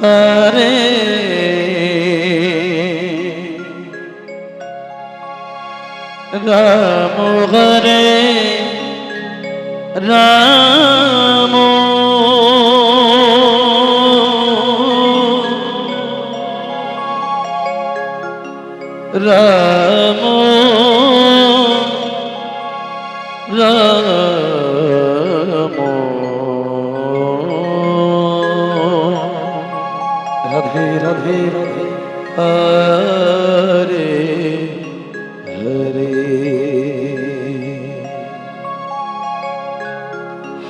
Hare Ram Hare Ram. Ram.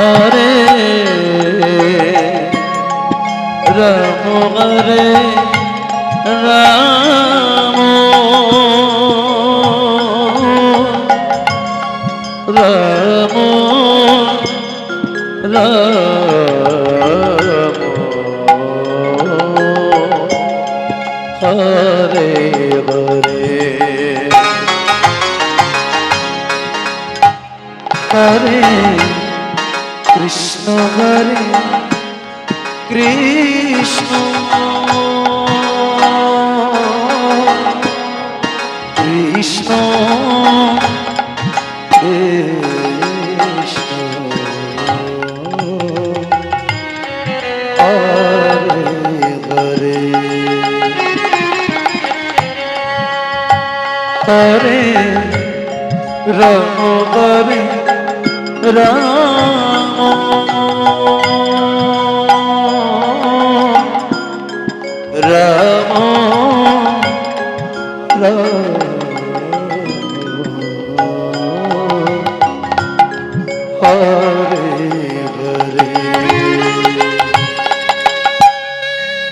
Hare Ram Krishna Hare Ram Hare Ram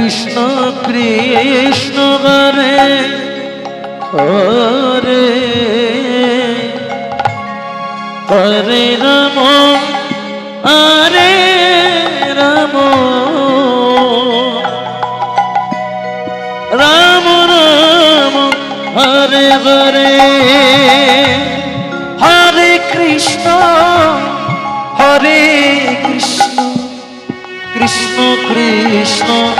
Krishna Krishna Hare Hare Hare Ram Hare Ram. Ram Ram, Hare Hare. Hare Krishna Hare Krishna. Krishna Krishna.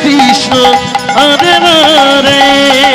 Krishna Hare Hare.